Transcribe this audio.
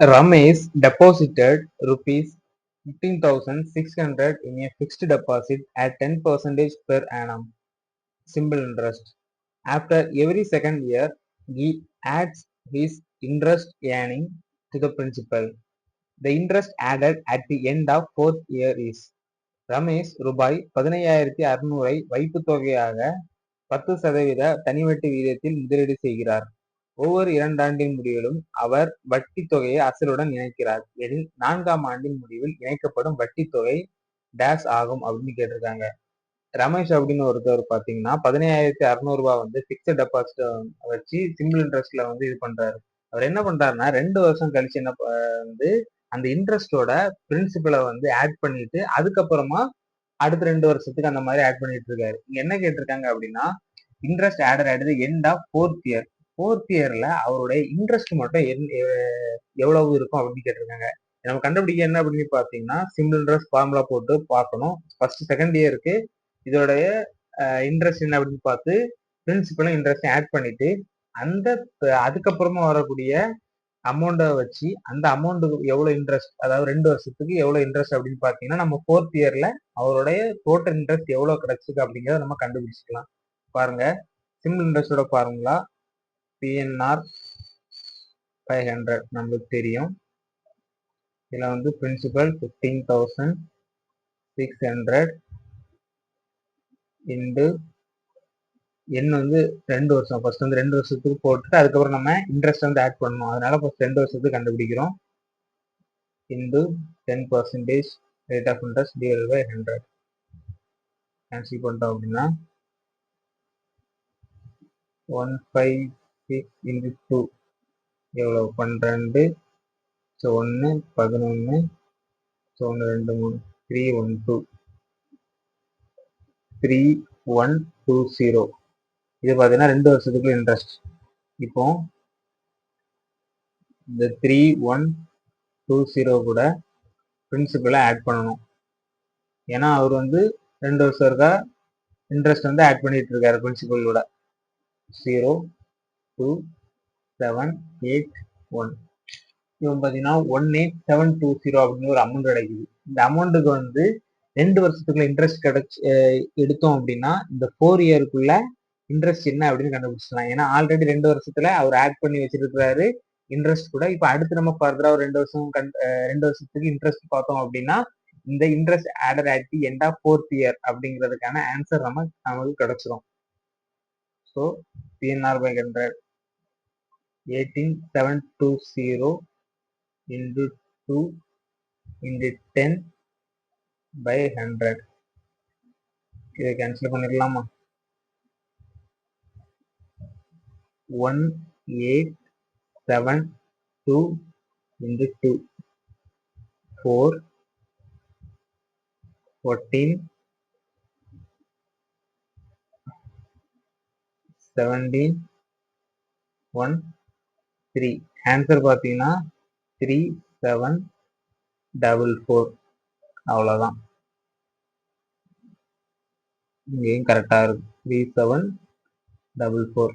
Ramesh deposited rupees 15,600 in a fixed deposit at 10% per annum, simple interest. After every second year, he adds his interest earning to the principal. The interest added at the end of fourth year is Ramesh ரூபாய் பதினையாயிரத்தி அறுநூறை வைப்புத் தொகையாக பத்து சதவீத தனிவட்டி விகிதத்தில் முதலீடு செய்கிறார் ஒவ்வொரு இரண்டாண்டின் முடிவிலும் அவர் வட்டி தொகையை அசலுடன் இணைக்கிறார். எனில் நான்காம் ஆண்டின் முடிவில் இணைக்கப்படும் வட்டி தொகை டேஷ் ஆகும் அப்படின்னு கேட்டிருக்காங்க. ரமேஷ் அப்படின்னு ஒருத்தர் பாத்தீங்கன்னா பதினையாயிரத்தி அறுநூறுபா வந்து பிக்சட் டெபாசிட் வச்சு சிம்பிள் இன்ட்ரெஸ்ட்ல வந்து இது பண்றாரு. அவர் என்ன பண்றாருன்னா ரெண்டு வருஷம் கழிச்சு என்ன ப- வந்து அந்த இன்ட்ரெஸ்டோட பிரின்சிபலை வந்து ஆட் பண்ணிட்டு அதுக்கப்புறமா அடுத்த ரெண்டு வருஷத்துக்கு அந்த மாதிரி ஆட் பண்ணிட்டு இருக்காரு. இங்க என்ன கேட்டிருக்காங்க அப்படின்னா இன்ட்ரெஸ்ட் ஆடர் ஆடுது end of fourth year fourth இயர்ல அவருடைய இன்ட்ரெஸ்ட் மட்டும் என்- எவ்வளவு இருக்கும் அப்படின்னு கேட்டிருக்காங்க. நம்ம கண்டுபிடிக்க என்ன அப்படின்னு பார்த்தீங்கன்னா சிம்பிள் இன்ட்ரெஸ்ட் ஃபார்முலா போட்டு பார்க்கணும். ஃபர்ஸ்ட் செகண்ட் இயருக்கு இதோடைய இன்ட்ரெஸ்ட் என்ன அப்படின்னு பார்த்து பிரின்சிபலும் இன்ட்ரெஸ்ட் ஆட் பண்ணிட்டு அந்த அதுக்கப்புறமா வரக்கூடிய அமௌண்ட்டை வச்சு அந்த அமௌண்ட்டுக்கு எவ்வளோ இன்ட்ரெஸ்ட் அதாவது ரெண்டு வருஷத்துக்கு எவ்வளோ இன்ட்ரெஸ்ட் அப்படின்னு பார்த்தீங்கன்னா நம்ம ஃபோர்த் இயரில் அவருடைய டோட்டல் இன்ட்ரெஸ்ட் எவ்வளோ கிடைச்சிருக்கு அப்படிங்கிறத நம்ம கண்டுபிடிச்சிக்கலாம். பாருங்க. சிம்பிள் இன்ட்ரெஸ்டோட ஃபார்முலா பிஎன்ஆர் ஃபைவ் ஹண்ட்ரட் நம்மளுக்கு தெரியும். இதில் வந்து principal fifteen thousand six hundred into எண் வந்து ரெண்டு வருஷம். ஃபர்ஸ்ட் வந்து ரெண்டு வருஷத்துக்கு போட்டுட்டு அதுக்கப்புறம் நம்ம இன்ட்ரெஸ்ட் வந்து ஆட் பண்ணணும். அதனால ஃபர்ஸ்ட் ரெண்டு வருஷத்துக்கு கண்டுபிடிக்கிறோம். Into ten percentage rate of interest divide by hundred cancel பண்ணிட்டோம் அப்படின்னா one five six into two எவ்வளோ பன்னிரெண்டு. ஸோ ஒன்று பதினொன்று ஸோ ஒன்று ரெண்டு மூணு. Three one two three one two zero இது பார்த்தீங்கன்னா ரெண்டு வருஷத்துக்கு இன்ட்ரெஸ்ட் இப்போ இந்த த்ரீ ஒன் டூ ஜீரோ கூட பிரின்சிபலை ஆட் பண்ணணும். ஏன்னா அவர் வந்து ரெண்டு வருஷம் இருக்கா? இன்ட்ரெஸ்ட் வந்து ஆட் பண்ணிட்டு இருக்காரு பிரின்சிபலோட zero two seven eight one இவன் பார்த்தீங்கன்னா one eight seven two zero அப்படின்னு ஒரு அமௌண்ட் கிடைக்குது. இந்த அமௌண்ட்டுக்கு வந்து ரெண்டு வருஷத்துக்குள்ள இன்ட்ரெஸ்ட் கிடைச்சி அஹ் எடுத்தோம் அப்படின்னா இந்த ஃபோர் இயருக்குள்ள இன்ட்ரெஸ்ட் என்ன அப்படின்னு கண்டுபிடிச்சலாம் ஏன்னா ஆல்ரெடி ரெண்டு வருஷத்துல அவர் ஆட் பண்ணி வச்சிருக்கிறாரு இன்ட்ரெஸ்ட் கூட. இப்போ அடுத்து நம்ம ஃபர்தரா ஒரு ரெண்டு வருஷம் கண்- ரெண்டு வருஷத்துக்கு இன்ட்ரெஸ்ட் பார்த்தோம் அப்படின்னா இந்த interest order at the end of fourth year அப்படிங்கிறதுக்கான ஆன்சர் நம்ம நமக்கு கிடைச்சிரும். So PNR by hundred eighteen seven two zero into two into ten by hundred இதை கேன்சல் பண்ணிடலாமா? One eight seven two into two four fourteen seventeen one three answer பார்த்தீங்கன்னா three seven double four அவ்வளோதான் இங்கேயும் கரெக்டாக இருக்கு. Three seven double four